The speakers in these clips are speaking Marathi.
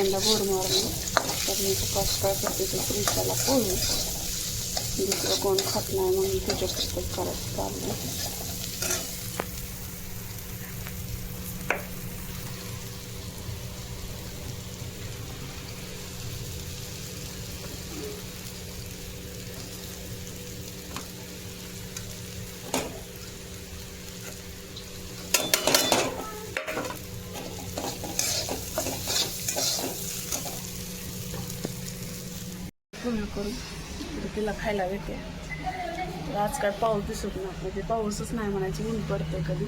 कांदा बोर तर मी कष्ट काय करते ते पुरुषाला पोळू दुसरं कोण खात नाही मग मी तुझ्या करत चाललं पूर्ण करून तर तिला खायला देते तर आज काय पाऊस दिसत नाही म्हणजे पाऊसच नाही म्हणायची ऊन पडते कधी.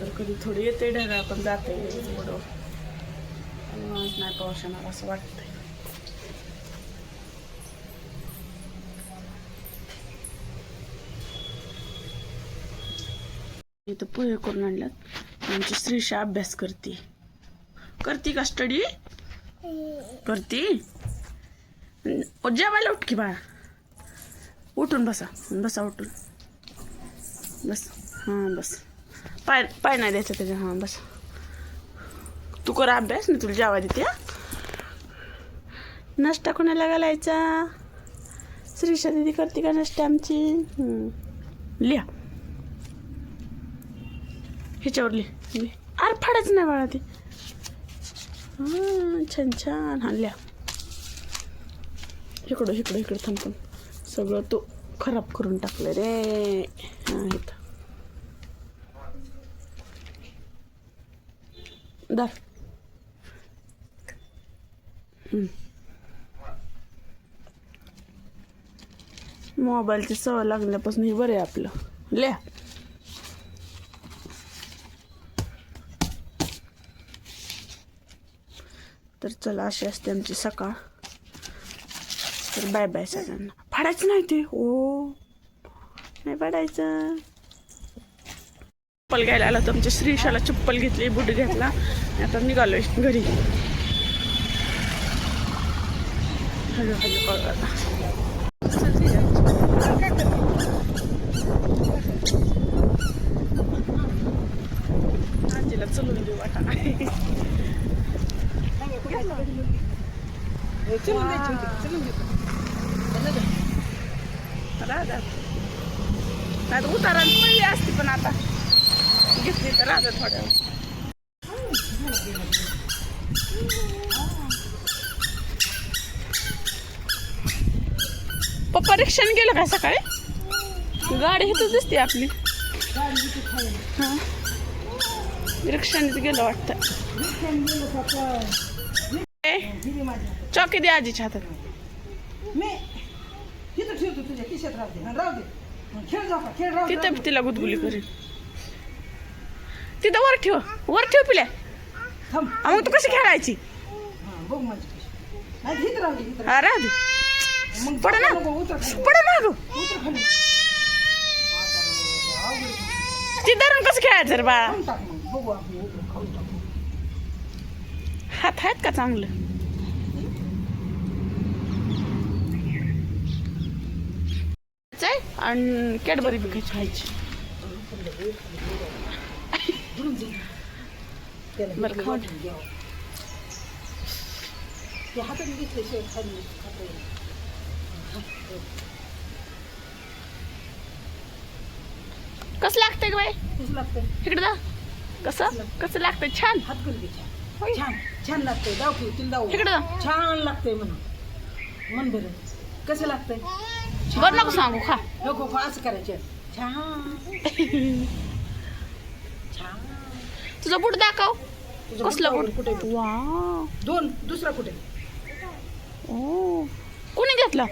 तर कधी थोडी येते ढगाळ पण जाते थोडं आज नाही पाऊस येणार असं वाटतंय. इथं पोहे करून आणल्यात. आमची श्रीषा अभ्यास करते. करते का स्टडी करते? जेवायला उठ की बाळा. उठून बसा. बसा उठून. बस. हां बस. पाय पाय नाही द्यायचं त्याच्या हां बस. तू कर अभ्यास मी तुला जेवा देते हा. नाश्ता कोणाला घालायचा? श्रीषा दिदी करते का नाश्ता आमची? लिहा. ह्याच्यावर लिह. लिह. अरे फाडायचं नाही बाळा ते. हां छान छान. हां लिहा. इकडं इकडं इकडं थांबून सगळं तो खराब करून टाकलं रे. आहेत इथं दार. मोबाईलची सवय लागल्यापासून हे बरं आहे आपलं. लिहा. तर चला अशी असते आमची सकाळ. तर बाय बाय सगळ्यांना. फाडायचं नाही ते. हो. नाही फाडायचं. चप्पल घ्यायला आला तर आमच्या श्रीशाला. चप्पल घेतली बूट घेतला. आता निघालोय घरी. हॅलो हॅलो कळू आजीला चलून देऊ वाटा. नाही राजा नाही तर उतारा पडली असती पण आता. घेतली तर राजा थोड्या वेळ. पप्पा रिक्षाने गेलं का सकाळी? गाडी इथं दिसते आपली. हां. रिक्षानेच गेलं वाटतं. चौकी दे आजीच्या हातात. तिथं ठेवतो तुझ्या खिशात राहू दे राहू दे. मग खेळ जाऊ का खेळ राहू दे. तिथं तिला गुदगुली करेन. तिथं वर ठेव वर ठेव पिल्या. थांब. आ, मग तू कशी खेळायची? हा बघ माझी खिशी नाही तिथं राहू दे तिथं राहू दे. राहू दे. मग पड ना. नको, उतर खाली. पड ना गं उतर खाली. ती धरून कसं खेळायचं रे बाळा? खाऊन टाक मग. बघू आपण उतर खाऊन टाकू. हात आहेत का चांगलं? जाय आणि कॅडबरी विकायची खायची. बरं, हे खाऊ. कसं लागतंय बाई? इकडे जा. कसं? कसं लागतंय? छान. छान. छान छान लागतंय. तिला छान लागतंय म्हणून. मन बरं कसं लागतंय? बरं नको सांगू खा नको असं करायचं तुझं बुट दाखव कसलं बुट कुठे? वा दोन दुसरा कुठे ओ कोणी घेतलं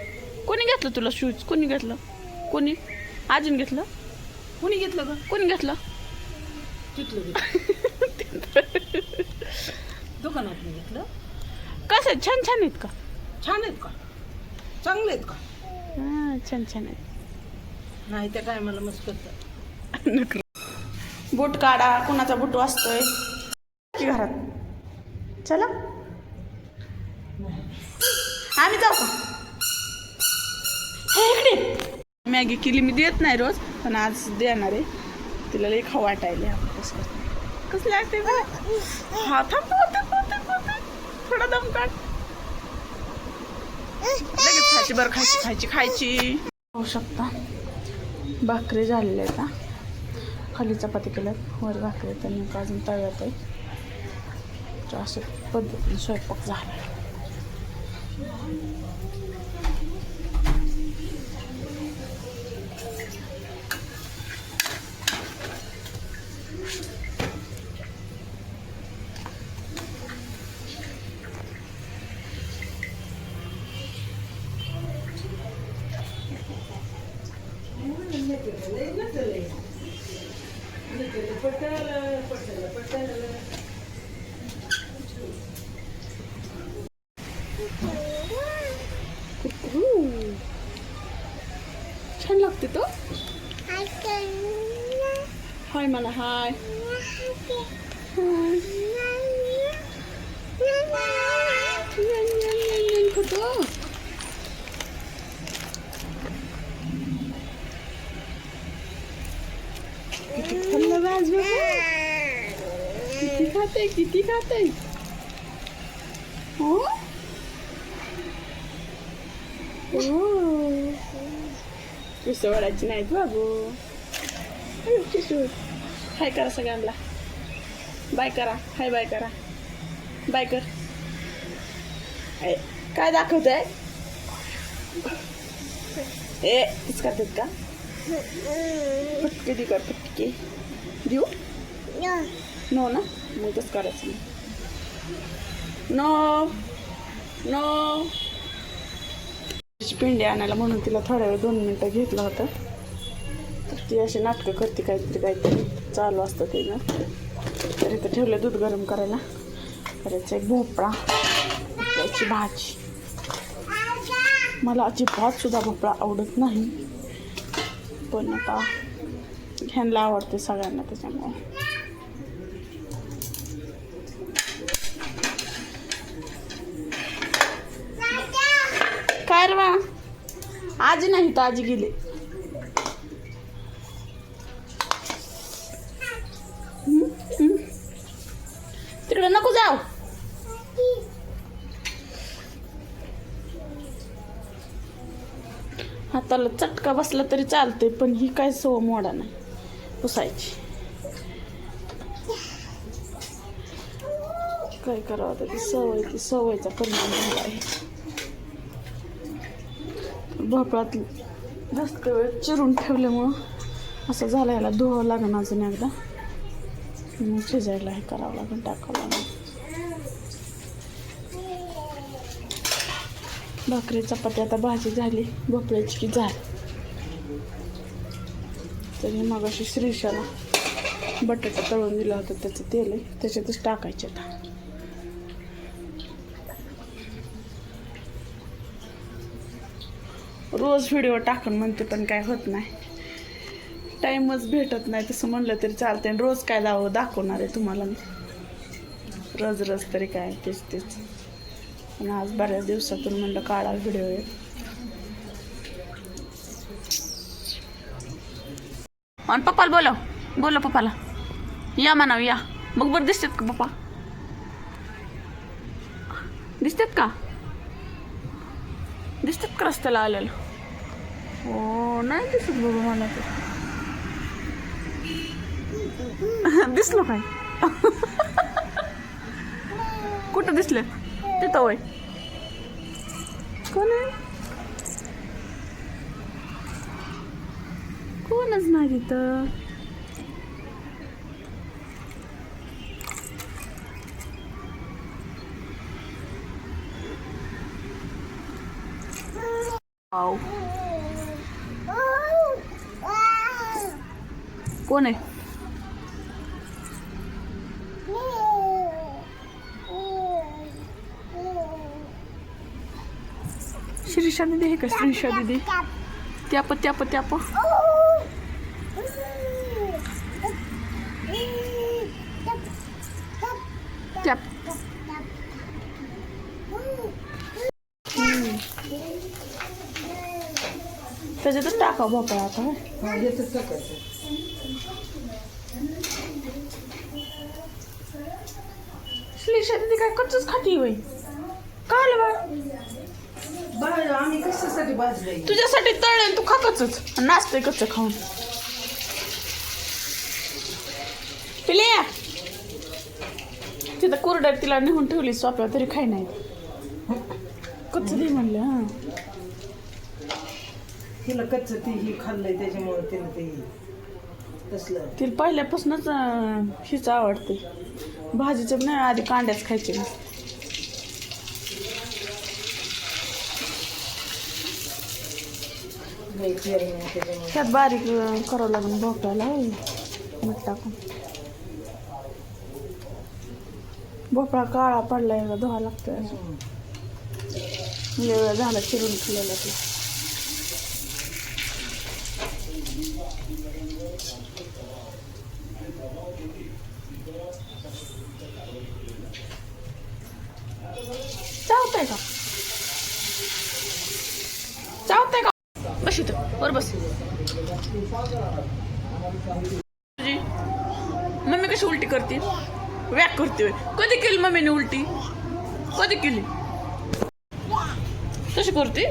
कोणी घेतलं तुला शूज कोणी घेतलं कोणी अजून घेतलं कुणी घेतलं ग कोणी घेतलं दुकानात घेतलं कसं? छान छान आहेत का छान आहेत का चांगले आहेत का छान छान आहेत नाही त्या टायमाला मस्त बूट काढा कुणाचा बूट वाजतोय? की घरात? चला. आम्ही जाऊ का? इकडे. मॅगी केली मी देत नाही रोज पण आज देणार आहे. तिला लई खाऊ वाटायले कसं कसं लागते हा थांब थांब. काढून काढ. लगेच खायची बरं खायची खायची खायची. होऊ शकता. भाकरी झालेल्या आहेत ना खाली चपाती केल्यात. वर भाकरी त्यांनी अजून तळ्यात आहे. तर अशा पद्धतीने स्वयंपाक झाला छान लागते तो हाय मला हाय खातो किती खाल्लं बाज बाबा किती खाते किती खाते हो किसू वाढायची नाहीत बाबू किसू हाय करा सगळ्यांना बाय करा हाय बाय करा बाय कर काय दाखवतंय ए तीच करतात का फटके दे कर फटके देऊ नो ना मग तसं करायचं नाही नो नो पिंडी आणायला म्हणून तिला थोड्या वेळ दोन मिनटं घेतलं होतं. तर ती अशी नाटकं करते काहीतरी काहीतरी चालू असतं तिनं. तर इथं ठेवलं दूध गरम करायला. करायचं एक भोपळा भोपळ्याची भाजी. मला अजिबातसुद्धा भोपळा आवडत नाही. पण आता ह्यांना आवडते सगळ्यांना त्याच्यामुळे काय रे बा आज नाही तर आजी गेली. तिकडे नको जाऊ. हाताला चटका बसला तरी चालते पण ही काय सव मोडा नाही. पुसायची. काय करावं आता ती सवय ती सवयचा परिणाम झाला आहे. भोपळात जास्त वेळ चिरून ठेवल्यामुळं असं झालं याला धुवावं लागेल अजून एकदा. मग शिजायला हे करावं लागेल टाकावं लागेल. भाकरी चपाती आता भाजी झाली भोपळ्याची की झाली तरी मग अशी श्रीशाला बटाटा तळून दिला होता त्याचं तेल आहे त्याच्यातच टाकायचे आता. रोज व्हिडिओ टाकून म्हणते पण काय होत नाही. टाईमच भेटत नाही तसं म्हणलं तरी चालते आणि रोज काय दाव दाखवणार आहे तुम्हाला रोज रोज तरी काय तेच तेच. पण आज बऱ्याच दिवसातून म्हणलं काढा व्हिडिओ आहे आणि पप्पाला बोलव. बोलव पप्पाला. या म्हणाव या. मग बरं दिसतात का पप्पा? दिसतात का? दिसतात का रस्त्याला आलेलं? हो नाही दिसत बघू मला ते. दिसलो काय? कुठं दिसले? तिथं वय कोण आहे? कोणच नाही तिथं. Oh. कोण आहे श्रीषा दिदी आहे का श्रीषा दिदी त्याप त्याप त्याप त्याप त्याच्यातच टाका भोपळा आता श्रीषा दिदी काय कच्चच खाती होय काय बाळा बाहेर आम्ही कशासाठी भाजलंय तुझ्यासाठी तळले तू खा कच्चच नाचते कच्च खाऊन पिल्या तिथं कुरड्या तिला नेऊन ठेवली सोप्या तरी खाई नाही कच्च दे म्हणलं हा तिला कच्च ती ही खाल्लंय त्याच्यामुळे तिला ते तिला पहिल्यापासूनच हीच आवडते. भाजीचं नाही आधी कांड्याच खायचे त्यात बारीक करावं लागून भोपळ्याला. मीठ टाकून. भोपळा काळा पडलाय का धुवा लागतोय वेळ झाला चिरून ठेवलेला ते चावतंय का चावतंय का बस इथं वर बस तुझी मम्मी कशी उलटी करते वॅक करते कधी केली मम्मीने उलटी? कधी केली? कशी करते?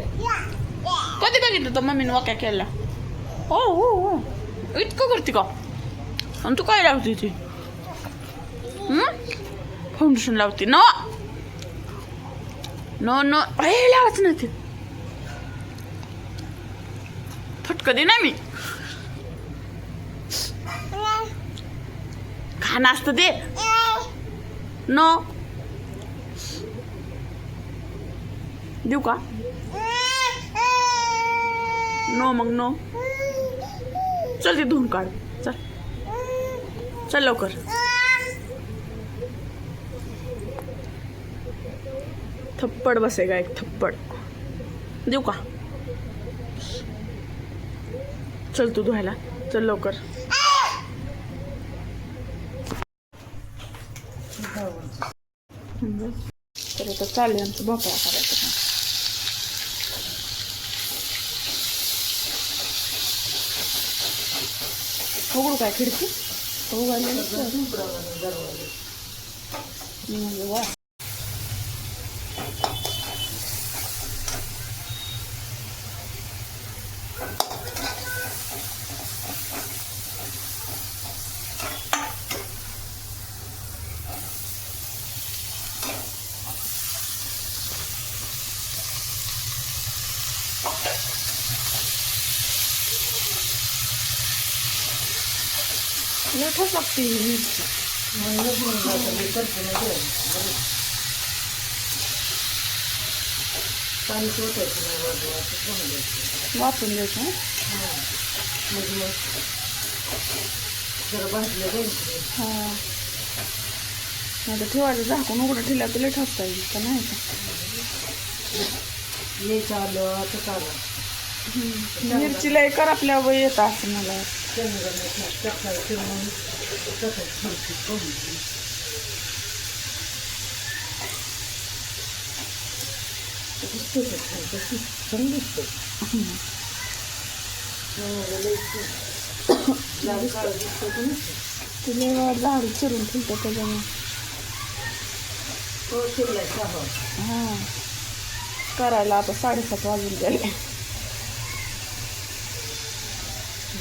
कधी बघितलं तर मम्मीने वाक्या केला हो हो हो. इतकं करते का? आणि तू काय लावते ती? फाउंडेशन लावते. न! No no. हे लावायचं नाही ते. फटकं दे ना मी. खाणं असतं दे नो. देऊ का? नो मग नो. चल ते धुवून काढ. चल. चल लवकर. थप्पड बसेगा एक थप्पड. देऊ का? चल तू धुवायला. चल लवकर. तर आता चालेल आमचं भोपळा करायचं काम. उघडू काय खिडकी उघडलेली म्हणजे वा असं करून द्यायचं. वापरून द्यायचं हं? नाही तर ठेवायचं. झाकून उघडं ठेवलं तर ठसता येईल का नाही का? हे चाललं. आता चालू मिरची लय कर आपल्या वय येत असं मला शेंगदाण्याचं टाकायचं चिरून टाकायचं थोडीशी चिरून त्याच्यामुळे हो, चिरलाय हा करायला आता साडेसात वाजून गेले.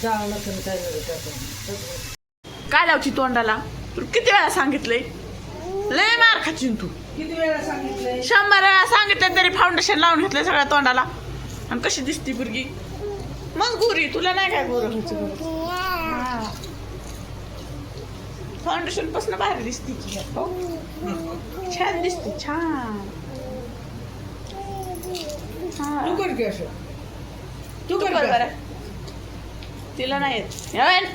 जाळं काय नाही टाकून. काय लावची तोंडाला तुला किती वेळा सांगितलंय? लय मार खाचीन तू. किती वेळा सांगितलंय? शंभर वेळा सांगितलं तरी फाउंडेशन लावून घेतलं सगळ्या तोंडाला. आणि कशी दिसती बुरगी मग गोरी तुला नाही काय गोर? फाउंडेशनपासून बाहेर दिसते की. हो. छान दिसते छान. हा. तू कर की असं. तू तू कर? बरं. तिला नाही येत येवन.